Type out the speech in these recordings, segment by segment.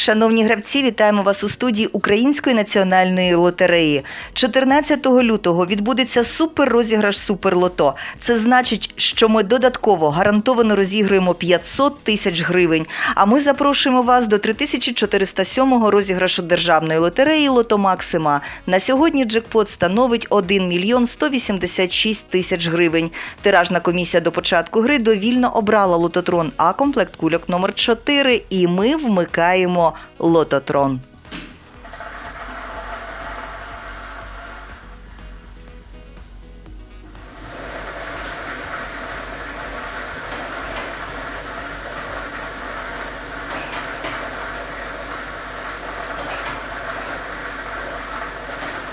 Шановні гравці, вітаємо вас у студії Української національної лотереї. 14 лютого відбудеться суперрозіграш Суперлото. Це значить, що ми додатково гарантовано розігруємо 500 тисяч гривень. А ми запрошуємо вас до 3407-го розіграшу державної лотереї Лото Максима. На сьогодні джекпот становить 1 мільйон 186 тисяч гривень. Тиражна комісія до початку гри довільно обрала лототрон А комплект кульок номер 4 і ми вмикаємо лототрон.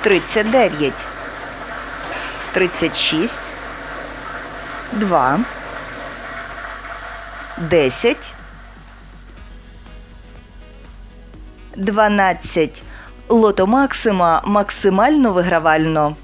Тридцять дев'ять, тридцять шість, два, десять, дванадцять. Лото Максима максимально вигравально.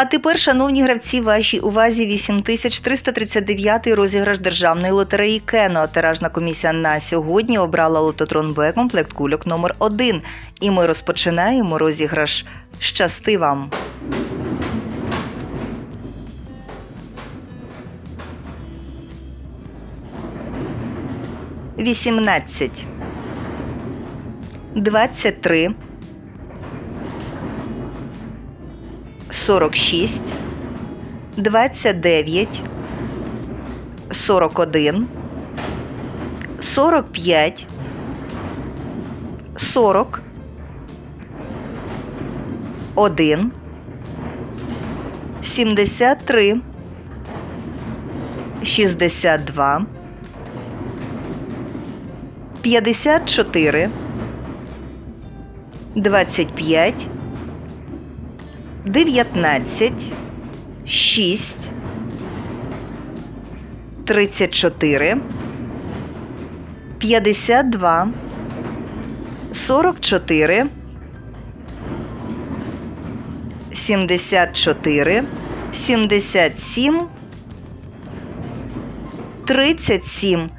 А тепер, шановні гравці, вашій увазі 8339 розіграш державної лотереї Кено. Тиражна комісія на сьогодні обрала лототрон Б комплект кульок номер 1 І ми розпочинаємо розіграш. Щасти вам! 18 23 46 29 41 45 40 1 73 62 54, 25, 19, 6, 34, 52, 44, 74, 77, 37.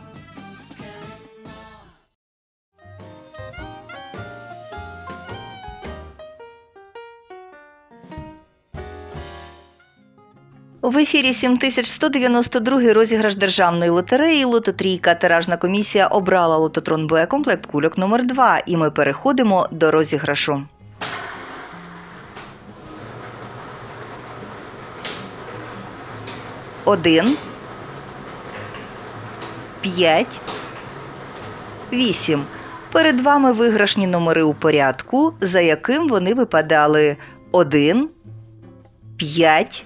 В ефірі 7192 розіграш державної лотереї Лототрійка. Тиражна комісія обрала лототрон Б комплект кульок номер 2 І ми переходимо до розіграшу. Один. П'ять. Вісім. Перед вами виграшні номери у порядку, за яким вони випадали. Один. П'ять.